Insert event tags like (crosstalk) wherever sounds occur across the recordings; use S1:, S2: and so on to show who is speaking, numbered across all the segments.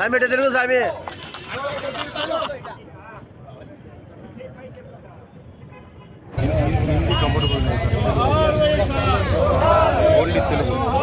S1: আমি এটা দেখব যাবে only
S2: Telugu.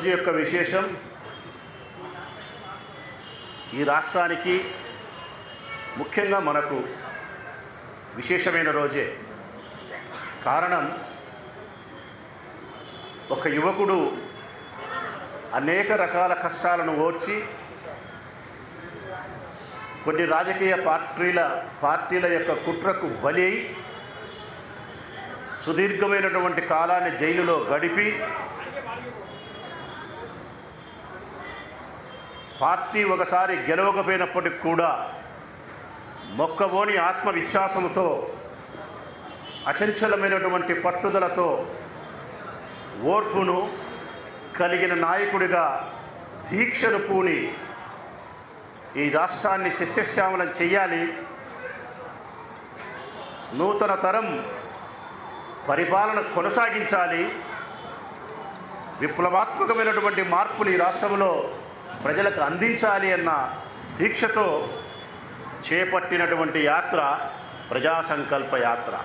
S2: రోజు యొక్క విశేషం ఈ రాష్ట్రానికి ముఖ్యంగా మనకు విశేషమైన రోజే. కారణం ఒక యువకుడు అనేక రకాల కష్టాలను ఓర్చి కొన్ని రాజకీయ పార్టీల పార్టీల యొక్క కుట్రకు బలి సుదీర్ఘమైనటువంటి కాలాన్ని జైలులో గడిపి పార్టీ ఒకసారి గెలవకపోయినప్పటికి కూడా మొక్కబోని ఆత్మవిశ్వాసంతో అచంచలమైనటువంటి పట్టుదలతో ఓర్పును కలిగిన నాయకుడిగా దీక్షను పూని ఈ రాష్ట్రాన్ని శస్యశ్యామలం చేయాలి నూతన తరం పరిపాలన కొనసాగించాలి. విప్లవాత్మకమైనటువంటి మార్పులు ఈ రాష్ట్రంలో ప్రజలకు అందించాలి అన్న దీక్షతో చేపట్టినటువంటి యాత్ర ప్రజా సంకల్ప యాత్ర.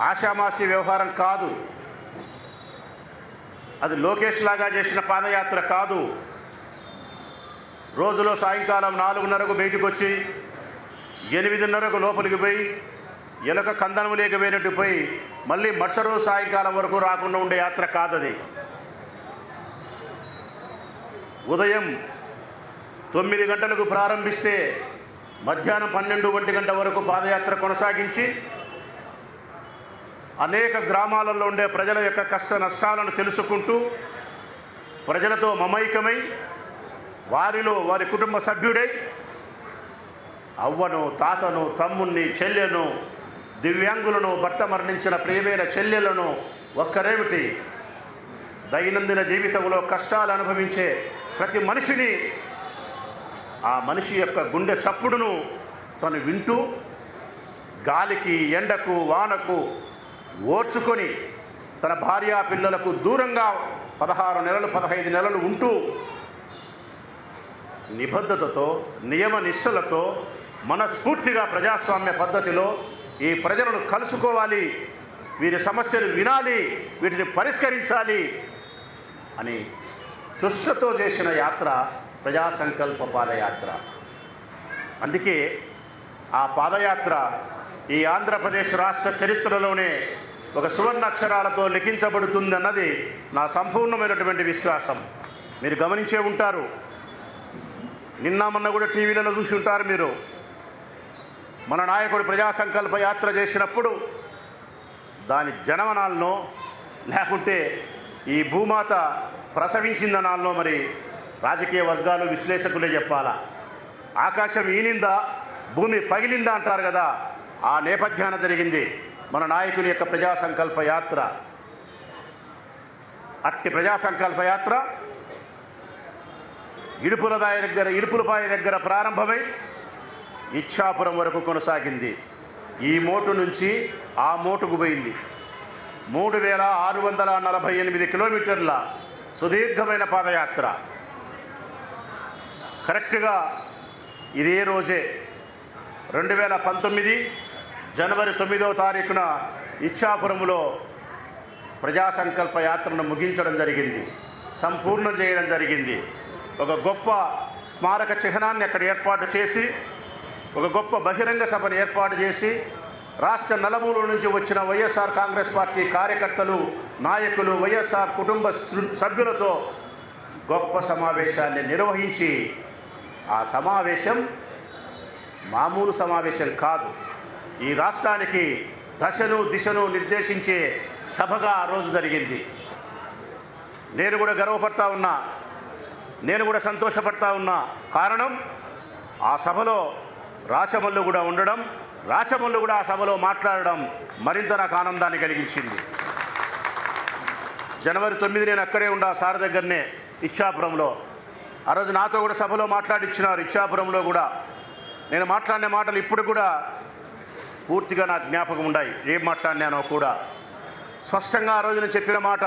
S2: ఆషామాసి వ్యవహారం కాదు. అది లోకేష్ లాగా చేసిన పాదయాత్ర కాదు. రోజులో సాయంకాలం నాలుగున్నరకు బయటకు వచ్చి ఎనిమిదిన్నరకు లోపలికి పోయి ఎలక కందనము లేకపోయినట్టు పోయి మళ్ళీ మరుసటి రోజు సాయంకాలం వరకు రాకుండా ఉండే యాత్ర కాదది. ఉదయం తొమ్మిది గంటలకు ప్రారంభిస్తే మధ్యాహ్నం పన్నెండు ఒంటి గంట వరకు పాదయాత్ర కొనసాగించి అనేక గ్రామాలలో ఉండే ప్రజల యొక్క కష్ట నష్టాలను తెలుసుకుంటూ ప్రజలతో మమైకమై వారిలో వారి కుటుంబ సభ్యుడై అవ్వను తాతను తమ్ముణ్ణి చెల్లెను దివ్యాంగులను భర్త మరణించిన ప్రియమైన చెల్లెలను ఒక్కరేమిటి? దైనందిన జీవితంలో కష్టాలు అనుభవించే ప్రతి మనిషిని ఆ మనిషి యొక్క గుండె చప్పుడును తను వింటూ గాలికి ఎండకు వానకు ఓర్చుకొని తన భార్యా పిల్లలకు దూరంగా పదహారు నెలలు పదహైదు నెలలు ఉంటూ నిబద్ధతతో నియమ నిష్టలతో మనస్ఫూర్తిగా ప్రజాస్వామ్య పద్ధతిలో ఈ ప్రజలను కలుసుకోవాలి వీరి సమస్యలు వినాలి వీటిని పరిష్కరించాలి అని దుష్టతో చేసిన యాత్ర ప్రజా సంకల్ప పాదయాత్ర అందుకే ఆ పాదయాత్ర ఈ ఆంధ్రప్రదేశ్ రాష్ట్ర చరిత్రలోనే ఒక సువర్ణాక్షరాలతో లిఖించబడుతుందన్నది నా సంపూర్ణమైనటువంటి విశ్వాసం. మీరు గమనించే ఉంటారు. నిన్న మొన్న కూడా టీవీలలో చూసి ఉంటారు మీరు. మన నాయకుడు ప్రజా సంకల్ప యాత్ర చేసినప్పుడు దాని జనమనాలను లేకుంటే ఈ భూమాత ప్రసవించిందనాల్లో మరి రాజకీయ వర్గాలు విశ్లేషకులే చెప్పాలా? ఆకాశం ఈనిందా భూమి పగిలిందా అంటారు కదా? ఆ నేపథ్యాన జరిగింది మన నాయకుని యొక్క ప్రజా సంకల్ప యాత్ర. అట్టి ప్రజా సంకల్ప యాత్ర ఇడుపులదాయ దగ్గర ఇడుపులపాయ దగ్గర ప్రారంభమై ఇచ్చాపురం వరకు కొనసాగింది. ఈ మోటు నుంచి ఆ మోటుకు పోయింది. మూడు వేల ఆరు వందల నలభై ఎనిమిది కిలోమీటర్ల సుదీర్ఘమైన పాదయాత్ర. కరెక్ట్గా ఇదే రోజే రెండు వేల పంతొమ్మిది జనవరి తొమ్మిదవ తారీఖున ఇచ్చాపురంలో ప్రజా సంకల్ప యాత్రను ముగించడం జరిగింది. సంపూర్ణం చేయడం జరిగింది. ఒక గొప్ప స్మారక చిహ్నాన్ని అక్కడ ఏర్పాటు చేసి ఒక గొప్ప బహిరంగ సభను ఏర్పాటు చేసి రాష్ట్ర నలుమూల నుంచి వచ్చిన వైఎస్ఆర్ కాంగ్రెస్ పార్టీ కార్యకర్తలు నాయకులు వైఎస్ఆర్ కుటుంబ సృ- సభ్యులతో గొప్ప సమావేశాన్ని నిర్వహించి ఆ సమావేశం మామూలు సమావేశం కాదు. ఈ రాష్ట్రానికి దశను దిశను నిర్దేశించే సభగా ఆ రోజు జరిగింది. నేను కూడా గర్వపడతా ఉన్నా. నేను కూడా సంతోషపడతా ఉన్నా. కారణం ఆ సభలో రాచమల్లు కూడా ఉండడం రాచమల్లు కూడా ఆ సభలో మాట్లాడడం మరింత నాకు ఆనందాన్ని కలిగించింది. జనవరి తొమ్మిది నేను అక్కడే ఉండా సార్ దగ్గరనే ఇచ్చాపురంలో. ఆ రోజు నాతో కూడా సభలో మాట్లాడిచ్చినారు ఇచ్చాపురంలో కూడా. నేను మాట్లాడిన మాటలు ఇప్పుడు కూడా పూర్తిగా నా జ్ఞాపకం ఉన్నాయి ఏం మాట్లాడినానో కూడా. స్పష్టంగా ఆ రోజున చెప్పిన మాట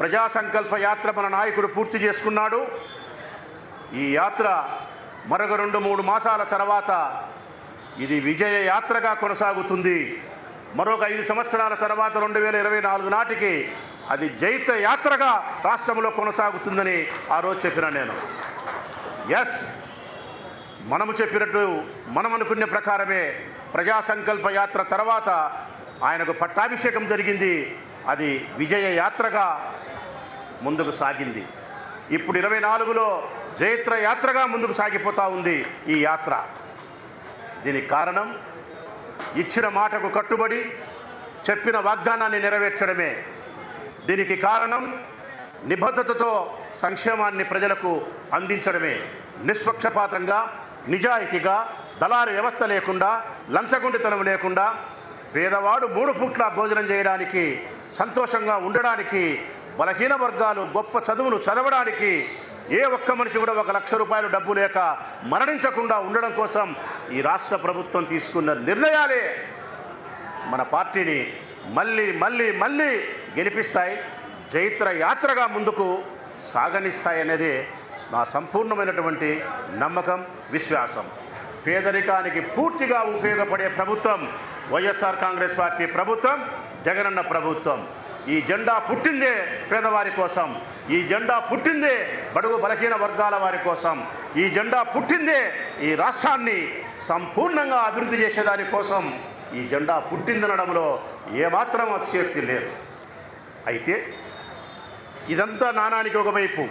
S2: ప్రజా సంకల్ప యాత్ర మన నాయకుడు పూర్తి చేసుకున్నాడు. ఈ యాత్ర మరొక రెండు మూడు మాసాల తర్వాత ఇది విజయ యాత్రగా కొనసాగుతుంది. మరొక ఐదు సంవత్సరాల తర్వాత రెండు వేల ఇరవై నాలుగు నాటికి అది జైత యాత్రగా రాష్ట్రంలో కొనసాగుతుందని ఆ రోజు చెప్పిన నేను. ఎస్ మనము చెప్పినట్టు మనం అనుకునే ప్రకారమే ప్రజా సంకల్ప యాత్ర తర్వాత ఆయనకు పట్టాభిషేకం జరిగింది. అది విజయ యాత్రగా ముందుకు సాగింది. ఇప్పుడు ఇరవై నాలుగులో జైత్ర యాత్రగా ముందుకు సాగిపోతూ ఉంది ఈ యాత్ర. దీనికి కారణం ఇచ్చిన మాటకు కట్టుబడి చెప్పిన వాగ్దానాన్ని నెరవేర్చడమే. దీనికి కారణం నిబద్ధతతో సంక్షేమాన్ని ప్రజలకు అందించడమే. నిష్పక్షపాతంగా నిజాయితీగా దళారు వ్యవస్థ లేకుండా లంచగుండితనం లేకుండా పేదవాడు మూడు పూట్ల భోజనం చేయడానికి సంతోషంగా ఉండడానికి బలహీన వర్గాలు గొప్ప చదువులు చదవడానికి ఏ ఒక్క మనిషి కూడా ఒక లక్ష రూపాయలు డబ్బు లేక మరణించకుండా ఉండడం కోసం ఈ రాష్ట్ర ప్రభుత్వం తీసుకున్న నిర్ణయాలే. మన పార్టీని మళ్ళీ మళ్ళీ మళ్ళీ గెలిపిస్తాయి జైత్ర యాత్రగా ముందుకు సాగనిస్తాయి అనేది నా సంపూర్ణమైనటువంటి నమ్మకం విశ్వాసం. పేదరికానికి పూర్తిగా ఉపయోగపడే ప్రభుత్వం వైఎస్ఆర్ కాంగ్రెస్ పార్టీ ప్రభుత్వం జగనన్న ప్రభుత్వం. ఈ జెండా పుట్టిందే పేదవారి కోసం ఈ జెండా పుట్టిందే బడుగు బలహీన వర్గాల వారి కోసం ఈ జెండా పుట్టిందే ఈ రాష్ట్రాన్ని సంపూర్ణంగా అభివృద్ధి చేసేదాని కోసం ఈ జెండా పుట్టిందనడంలో ఏమాత్రం అతిశక్తి లేదు. అయితే ఇదంతా నాణానికి ఒకవైపు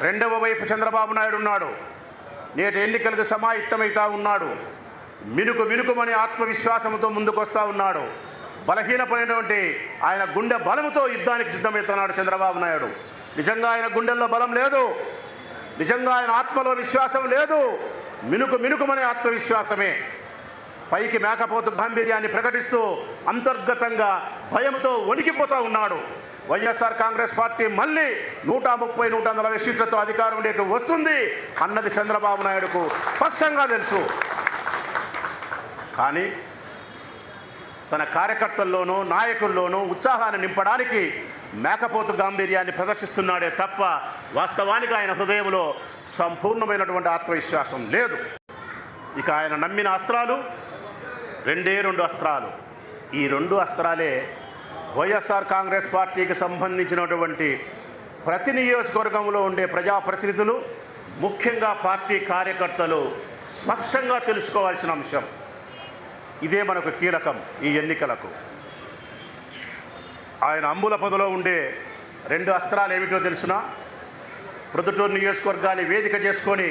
S2: రెండవ వైపు చంద్రబాబు నాయుడు ఉన్నాడు. నేటి ఎన్నికలకు సమాయుక్తమవుతా ఉన్నాడు. మినుకు మినుకుమని ఆత్మవిశ్వాసంతో ముందుకొస్తా ఉన్నాడు. బలహీనపడినటువంటి ఆయన గుండె బలముతో యుద్ధానికి సిద్ధమవుతున్నాడు చంద్రబాబు నాయుడు. నిజంగా ఆయన గుండెల్లో బలం లేదు. నిజంగా ఆయన ఆత్మలో విశ్వాసం లేదు. మినుకు మినుకుమనే ఆత్మవిశ్వాసమే. పైకి మేకపోతు గాంభీర్యాన్ని ప్రకటిస్తూ అంతర్గతంగా భయంతో వణికిపోతా ఉన్నాడు. వైఎస్ఆర్ కాంగ్రెస్ పార్టీ మళ్ళీ నూట ముప్పై నూట నలభై సీట్లతో అధికారంలోకి వస్తుంది అన్నది చంద్రబాబు నాయుడుకు స్పష్టంగా తెలుసు. కానీ తన కార్యకర్తల్లోనూ నాయకుల్లోనూ ఉత్సాహాన్ని నింపడానికి మేకపోతు గాంభీర్యాన్ని ప్రదర్శిస్తున్నాడే తప్ప వాస్తవానికి ఆయన హృదయంలో సంపూర్ణమైనటువంటి ఆత్మవిశ్వాసం లేదు. ఇక ఆయన నమ్మిన అస్త్రాలు రెండే రెండు అస్త్రాలు. ఈ రెండు అస్త్రాలే వైఎస్ఆర్ కాంగ్రెస్ పార్టీకి సంబంధించినటువంటి ప్రతి నియోజకవర్గంలో ఉండే ప్రజాప్రతినిధులు ముఖ్యంగా పార్టీ కార్యకర్తలు స్పష్టంగా తెలుసుకోవాల్సిన అంశం. ఇదే మనకు కీలకం ఈ ఎన్నికలకు. ఆయన అంబుల పదలో ఉండే రెండు అస్త్రాలు ఏమిటో తెలుసునా? ప్రొద్దుటూరు నియోజకవర్గాన్ని వేదిక చేసుకొని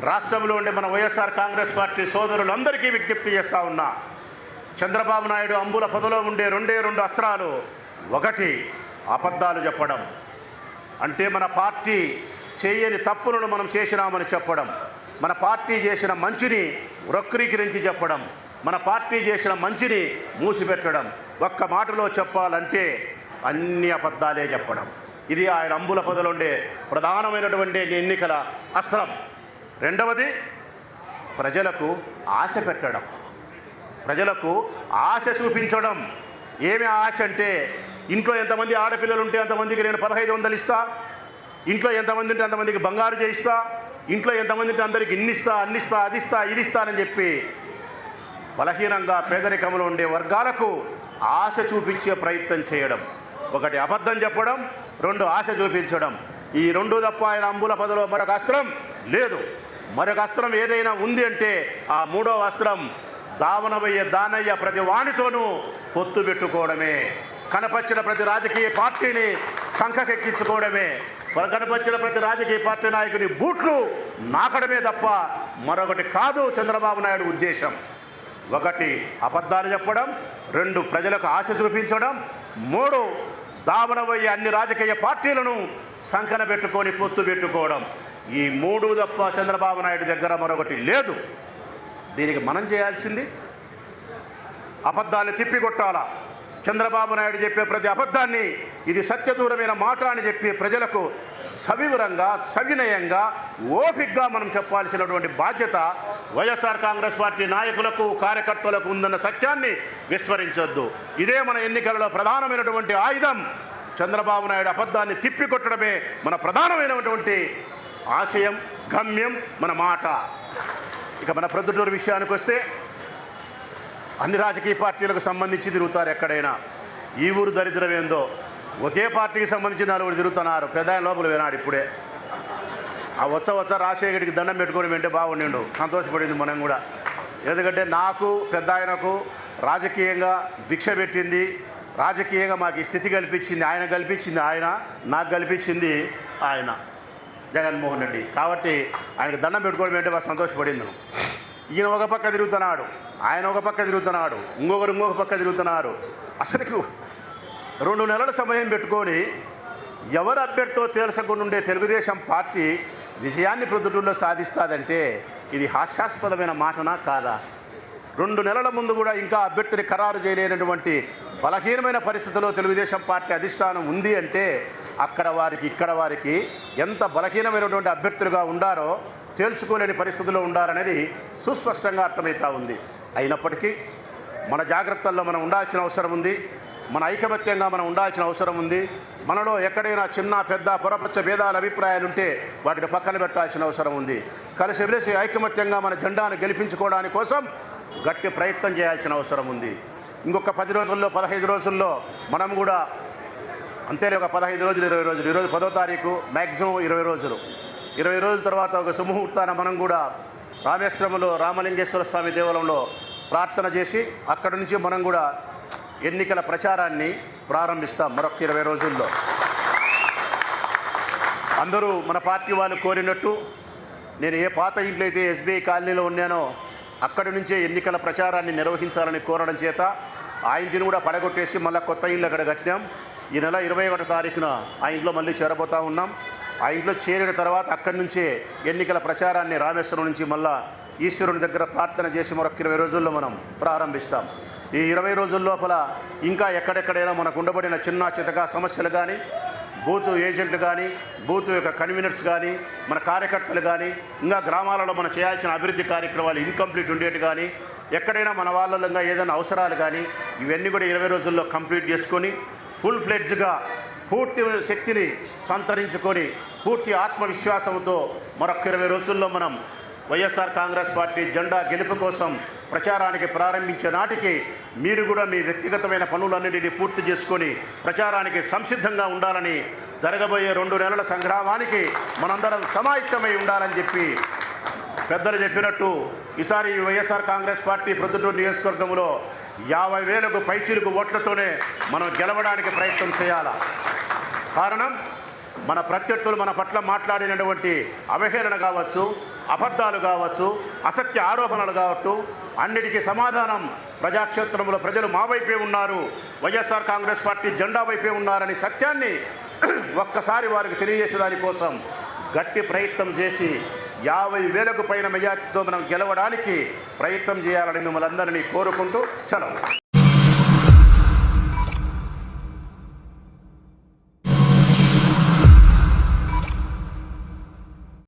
S2: రాష్ట్రంలో ఉండే మన వైఎస్ఆర్ కాంగ్రెస్ పార్టీ సోదరులందరికీ విజ్ఞప్తి చేస్తూ ఉన్నా. చంద్రబాబు నాయుడు అంబుల పదలో ఉండే రెండే రెండు అస్త్రాలు ఒకటి అబద్ధాలు చెప్పడం. అంటే మన పార్టీ చేయని తప్పులను మనం చేసినామని చెప్పడం. మన పార్టీ చేసిన మంచిని వక్రీకరించి చెప్పడం. మన పార్టీ చేసిన మంచిని మూసిపెట్టడం. ఒక్క మాటలో చెప్పాలంటే అన్ని అబద్ధాలే చెప్పడం. ఇది ఆయన అంబుల పదలో ఉండే ప్రధానమైనటువంటి ఎన్నికల అస్త్రం. రెండవది ప్రజలకు ఆశ పెట్టడం. ప్రజలకు ఆశ చూపించడం. ఏమి ఆశ అంటే ఇంట్లో ఎంతమంది ఆడపిల్లలు ఉంటే అంతమందికి నేను పదహైదు వందలు ఇస్తా. ఇంట్లో ఎంతమంది ఉంటే అంతమందికి బంగారు చేయిస్తా. ఇంట్లో ఎంతమంది ఉంటే అందరికి ఇన్నిస్తా అన్నిస్తా అదిస్తా అది ఇస్తా ఇది ఇస్తానని చెప్పి బలహీనంగా పేదరికంలో ఉండే వర్గాలకు ఆశ చూపించే ప్రయత్నం చేయడం. ఒకటి అబద్ధం చెప్పడం రెండు ఆశ చూపించడం. ఈ రెండు తప్ప ఆయన అంబుల పదలో మరొక అస్త్రం లేదు. మరొక అస్త్రం ఏదైనా ఉంది అంటే ఆ మూడో అస్త్రం దావనమయ్య దానయ్య ప్రతి వానితోనూ పొత్తు పెట్టుకోవడమే. కనపచ్చిన ప్రతి రాజకీయ పార్టీని సంఖకెక్కించుకోవడమే. కనపచ్చిన ప్రతి రాజకీయ పార్టీ నాయకుని బూట్లు నాకడమే తప్ప మరొకటి కాదు చంద్రబాబు నాయుడు ఉద్దేశం. ఒకటి అబద్ధాలు చెప్పడం రెండు ప్రజలకు ఆశ చూపించడం మూడు దావనమయ్యే అన్ని రాజకీయ పార్టీలను సంకన పెట్టుకొని పొత్తు పెట్టుకోవడం. ఈ మూడు తప్ప చంద్రబాబు నాయుడు దగ్గర మరొకటి లేదు. దీనికి మనం చేయాల్సింది అబద్ధాన్ని తిప్పికొట్టాలా? చంద్రబాబు నాయుడు చెప్పే ప్రతి అబద్ధాన్ని ఇది సత్యదూరమైన మాట అని చెప్పి ప్రజలకు సవివరంగా సవినయంగా ఓపిగ్గా మనం చెప్పాల్సినటువంటి బాధ్యత వైఎస్ఆర్ కాంగ్రెస్ పార్టీ నాయకులకు కార్యకర్తలకు ఉందన్న సత్యాన్ని విస్మరించొద్దు. ఇదే మన ఎన్నికలలో ప్రధానమైనటువంటి ఆయుధం. చంద్రబాబు నాయుడు అబద్ధాన్ని తిప్పికొట్టడమే మన ప్రధానమైనటువంటి ఆశయం గమ్యం మన మాట. ఇక మన ప్రొద్దుటూరు విషయానికి వస్తే అన్ని రాజకీయ పార్టీలకు సంబంధించి తిరుగుతారు ఎక్కడైనా. ఈ ఊరు దరిద్రమేందో ఒకే పార్టీకి సంబంధించి నలుగురు తిరుగుతున్నారు. పెద్ద లోపల వినాడు ఇప్పుడే. ఆ వచ్చ వచ్చ రాజశేఖరికి దండం పెట్టుకొని వెంటే బాగుండిండు. సంతోషపడింది మనం కూడా. ఎందుకంటే నాకు పెద్ద ఆయనకు రాజకీయంగా భిక్ష పెట్టింది. రాజకీయంగా మాకు స్థితి కల్పించింది. ఆయన కల్పించింది ఆయన నాకు కల్పించింది ఆయన. జగన్మోహన్ రెడ్డి. కాబట్టి ఆయనకు దండం పెట్టుకోవడం ఏంటో బాగా సంతోషపడింది. ఈయన ఒక పక్క తిరుగుతున్నాడు ఆయన ఒక పక్క తిరుగుతున్నాడు ఇంకొకరు ఇంకొక పక్క తిరుగుతున్నారు. అసలు రెండు నెలల సమయం పెట్టుకొని ఎవరు అభ్యర్థితో తేల్చకుండా ఉండే తెలుగుదేశం పార్టీ విజయాన్ని ప్రొద్దుటూరులో సాధిస్తాదంటే ఇది హాస్యాస్పదమైన మాటనా కాదా? రెండు నెలల ముందు కూడా ఇంకా అభ్యర్థిని ఖరారు చేయలేనటువంటి బలహీనమైన పరిస్థితిలో తెలుగుదేశం పార్టీ అధిష్టానం ఉంది అంటే అక్కడ వారికి ఇక్కడ వారికి ఎంత బలహీనమైనటువంటి అభ్యర్థులుగా ఉండారో తెలుసుకోలేని పరిస్థితుల్లో ఉండారనేది సుస్పష్టంగా అర్థమవుతా ఉంది. అయినప్పటికీ మన జాగ్రత్తల్లో మనం ఉండాల్సిన అవసరం ఉంది. మన ఐకమత్యంగా మనం ఉండాల్సిన అవసరం ఉంది. మనలో ఎక్కడైనా చిన్న పెద్ద పొరపచ్చ భేదాల అభిప్రాయాలు ఉంటే వాటిని పక్కన పెట్టాల్సిన అవసరం ఉంది. కలిసి వెలిసి ఐకమత్యంగా మన జెండాను గెలిపించుకోవడానికి కోసం గట్టి ప్రయత్నం చేయాల్సిన అవసరం ఉంది. ఇంకొక పది రోజుల్లో పదహైదు రోజుల్లో మనం కూడా అంతేలే ఒక పదహైదు రోజులు ఇరవై రోజులు. ఈరోజు పదో తారీఖు మ్యాక్సిమం ఇరవై రోజులు. ఇరవై రోజుల తర్వాత ఒక సుముహూర్తాన మనం కూడా రామేశ్వరంలో రామలింగేశ్వర స్వామి దేవాలయంలో ప్రార్థన చేసి అక్కడి నుంచి మనం కూడా ఎన్నికల ప్రచారాన్ని ప్రారంభిస్తాం మరొక ఇరవై రోజుల్లో. అందరూ మన పార్టీ వాళ్ళు కోరినట్టు నేను ఏ పాత ఇంట్లో అయితే ఎస్బీఐ కాలనీలో ఉన్నానో అక్కడి నుంచే ఎన్నికల ప్రచారాన్ని నిర్వహించాలని కోరడం చేత ఆ ఇంటిని కూడా పడగొట్టేసి మళ్ళీ కొత్త ఇల్లు అక్కడ కట్టినాం. ఈ నెల ఇరవై ఒకటో తారీఖున ఆ ఇంట్లో మళ్ళీ చేరబోతా ఉన్నాం. ఆ ఇంట్లో చేరిన తర్వాత అక్కడి నుంచే ఎన్నికల ప్రచారాన్ని రామేశ్వరం నుంచి మళ్ళా ఈశ్వరుని దగ్గర ప్రార్థన చేసి మరొక ఇరవై రోజుల్లో మనం ప్రారంభిస్తాం. ఈ ఇరవై రోజుల లోపల ఇంకా ఎక్కడెక్కడైనా మనకు ఉండబడిన చిన్న చితక సమస్యలు కానీ బూత్ ఏజెంట్లు కానీ బూత్ యొక్క కన్వీనర్స్ కానీ మన కార్యకర్తలు కానీ ఇంకా గ్రామాలలో మనం చేయాల్సిన అభివృద్ధి కార్యక్రమాలు ఇన్కంప్లీట్ ఉండేవి కానీ ఎక్కడైనా మన వాళ్ళలో ఏదైనా అవసరాలు కానీ ఇవన్నీ కూడా ఇరవై రోజుల్లో కంప్లీట్ చేసుకొని ఫుల్ ఫ్లెడ్జ్గా పూర్తి శక్తిని సంతరించుకొని పూర్తి ఆత్మవిశ్వాసంతో మరొక ఇరవై రోజుల్లో మనం వైఎస్ఆర్ కాంగ్రెస్ పార్టీ జెండా గెలుపు కోసం ప్రచారానికి ప్రారంభించే నాటికి మీరు కూడా మీ వ్యక్తిగతమైన పనులన్నింటినీ పూర్తి చేసుకొని ప్రచారానికి సంసిద్ధంగా ఉండాలని జరగబోయే రెండు నెలల సంగ్రామానికి మనందరం సమాయుక్తమై ఉండాలని చెప్పి పెద్దలు చెప్పినట్టు ఈసారి వైఎస్ఆర్ కాంగ్రెస్ పార్టీ ప్రొద్దుటూరు నియోజకవర్గంలో యాభై వేలకు పైచీలకు ఓట్లతోనే మనం గెలవడానికి ప్రయత్నం చేయాల? కారణం మన ప్రత్యర్థులు మన పట్ల మాట్లాడినటువంటి అవహేళన కావచ్చు అబద్ధాలు కావచ్చు అసత్య ఆరోపణలు కావచ్చు అన్నిటికీ సమాధానం ప్రజాక్షేత్రంలో ప్రజలు మా వైపే ఉన్నారు వైఎస్ఆర్ కాంగ్రెస్ పార్టీ జెండా వైపే ఉన్నారని సత్యాన్ని (clears throat) ఒక్కసారి వారికి తెలియజేసే దానికోసం గట్టి ప్రయత్నం చేసి యాభై వేలకు పైన మెజార్టీతో మనం గెలవడానికి ప్రయత్నం చేయాలని మిమ్మల్ని అందరినీ కోరుకుంటూ సెలవు.